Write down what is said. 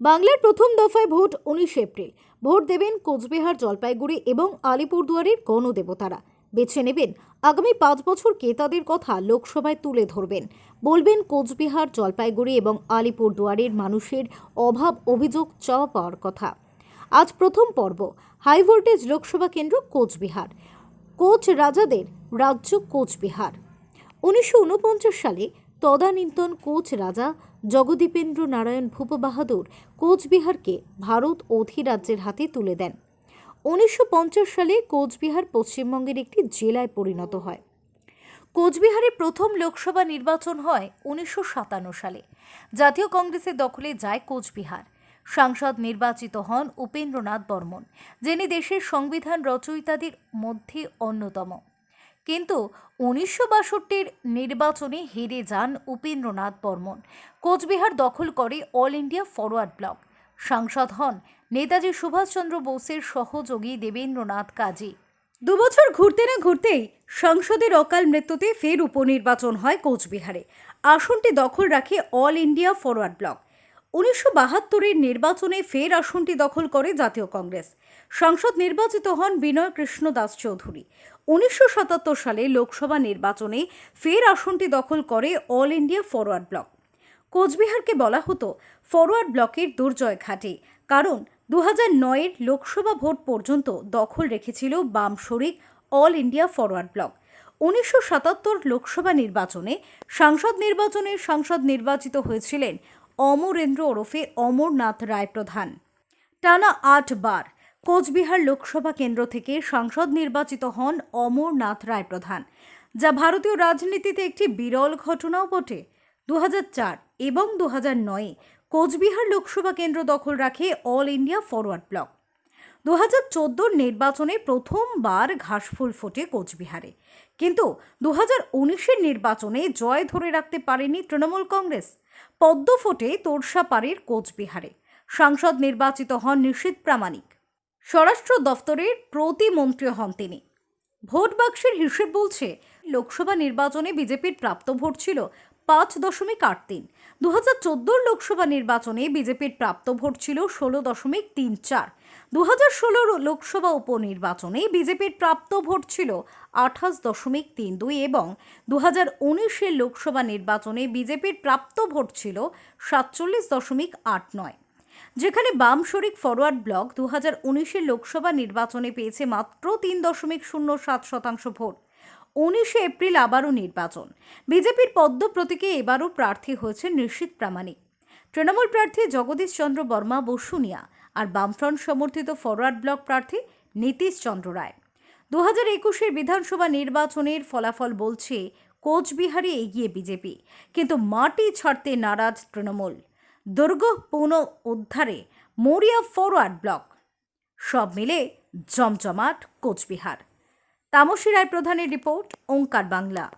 বাংলার প্রথম দফায় ভোট উনিশ এপ্রিল। ভোট দেবেন কোচবিহার, জলপাইগুড়ি এবং আলিপুরদুয়ারের গণদেবতারা। বেছে নেবেন আগামী পাঁচ বছরকে তাদের কথা লোকসভায় তুলে ধরবেন। বলবেন কোচবিহার, জলপাইগুড়ি এবং আলিপুরদুয়ারের মানুষের অভাব, অভিযোগ, চাওয়া পাওয়ার কথা। আজ প্রথম পর্ব। হাই ভোল্টেজ লোকসভা কেন্দ্র কোচবিহার। কোচ রাজাদের রাজ্য কোচবিহার। উনিশশো উনপঞ্চাশ সালে তদানীন্তন কোচ রাজা জগদীপেন্দ্র নারায়ণ ভূপ বাহাদুর কোচবিহারকে ভারত অধিরাজ্যের হাতে তুলে দেন। উনিশশো পঞ্চাশ সালে কোচবিহার পশ্চিমবঙ্গের একটি জেলায় পরিণত হয়। কোচবিহারে প্রথম লোকসভা নির্বাচন হয় উনিশশো সাতান্ন সালে। জাতীয় কংগ্রেসের দখলে যায় কোচবিহার। সাংসদ নির্বাচিত হন উপেন্দ্রনাথ বর্মন, যিনি দেশের সংবিধান রচয়িতাদের মধ্যে অন্যতম। কিন্তু উনিশশো বাষট্টির নির্বাচনে হেরে যান উপেন্দ্রনাথ বর্মন। কোচবিহার দখল করে অল ইন্ডিয়া ফরওয়ার্ড ব্লক। সাংসদ হন নেতাজি সুভাষচন্দ্র বোসের সহযোগী দেবেন্দ্রনাথ কাজী। দুবছর ঘুরতে না ঘুরতেই সংসদের অকাল মৃত্যুতে ফের উপনির্বাচন হয় কোচবিহারে। আসনটি দখল রাখে অল ইন্ডিয়া ফরওয়ার্ড ব্লক। উনিশশো বাহাত্তরের নির্বাচনে ফের আসনটি দখল করে জাতীয় কংগ্রেস। সংসদ নির্বাচিত হন বিনয় কৃষ্ণ দাস চৌধুরী। উনিশশো সাতাত্তর সালে লোকসভা নির্বাচনে ফের আসনটি দখল করে অল ইন্ডিয়া ফরওয়ার্ড ব্লক। কোচবিহারকে বলা হতো ফরওয়ার্ড ব্লকের দুর্জয় ঘাঁটি। কারণ দু হাজার নয়ের লোকসভা ভোট পর্যন্ত দখল রেখেছিল বাম শরিক অল ইন্ডিয়া ফরওয়ার্ড ব্লক। উনিশশো সাতাত্তর লোকসভা নির্বাচনে সাংসদ নির্বাচনে সাংসদ নির্বাচিত হয়েছিলেন অমরেন্দ্র ওরফে অমরনাথ রায় প্রধান টানা আট বার কোচবিহার লোকসভা কেন্দ্র থেকে সাংসদ নির্বাচিত হন অমরনাথ রায় প্রধান যা ভারতীয় রাজনীতিতে একটি বিরল ঘটনাও বটে। দু এবং দু নয়ে কোচবিহার লোকসভা কেন্দ্র দখল রাখে অল ইন্ডিয়া ফরওয়ার্ড ব্লক। দু হাজার চোদ্দোর নির্বাচনে প্রথমবার ঘাসফুল ফোটে কোচবিহারে। কিন্তু দু হাজার উনিশের নির্বাচনে জয় ধরে রাখতে পারেনি তৃণমূল কংগ্রেস। পদ্ম ফোটে তোরসা পাড়ের কোচবিহারে। সাংসদ নির্বাচিত হন নিশীত প্রামাণিক। স্বরাষ্ট্র দফতরের প্রতিমন্ত্রী হন তিনি। ভোট বাক্সের হিসেব বলছে, লোকসভা নির্বাচনে বিজেপির প্রাপ্ত ভোট ছিল পাঁচ দশমিক আট তিন। দু হাজার চোদ্দোর লোকসভা নির্বাচনে বিজেপির প্রাপ্ত ভোট ছিল ষোলো দশমিক তিন চার। দু হাজার ষোলোর লোকসভা উপনির্বাচনে বিজেপির প্রাপ্ত ভোট ছিল আঠাশ দশমিক তিন দুই এবং দু হাজার উনিশের লোকসভা নির্বাচনে বিজেপির প্রাপ্ত ভোট ছিল সাতচল্লিশ দশমিক আট নয়। যেখানে বাম শরিক ফরওয়ার্ড ব্লক দু হাজার উনিশের লোকসভা নির্বাচনে পেয়েছে মাত্র তিন দশমিক শূন্য সাত শতাংশ ভোট। উনিশে এপ্রিল আবারও নির্বাচন। বিজেপির পদ্ম প্রতীকে এবারও প্রার্থী হয়েছে নিশ্চিত প্রামাণিক। তৃণমূল প্রার্থী জগদীশ চন্দ্র বর্মা বসুনিয়া আর বামফ্রন্ট সমর্থিত ফরওয়ার্ড ব্লক প্রার্থী নীতিশ চন্দ্র রায়। দু হাজার একুশের বিধানসভা নির্বাচনের ফলাফল বলছে, কোচবিহারে এগিয়ে বিজেপি, কিন্তু মাটি ছাড়তে নারাজ তৃণমূল। দুর্গ পুনঃ উদ্ধারে মরিয়া ফরওয়ার্ড ব্লক। সব মিলে জমজমাট কোচবিহার। তামসী রায় প্রধানের রিপোর্ট, ওঙ্কার বাংলা।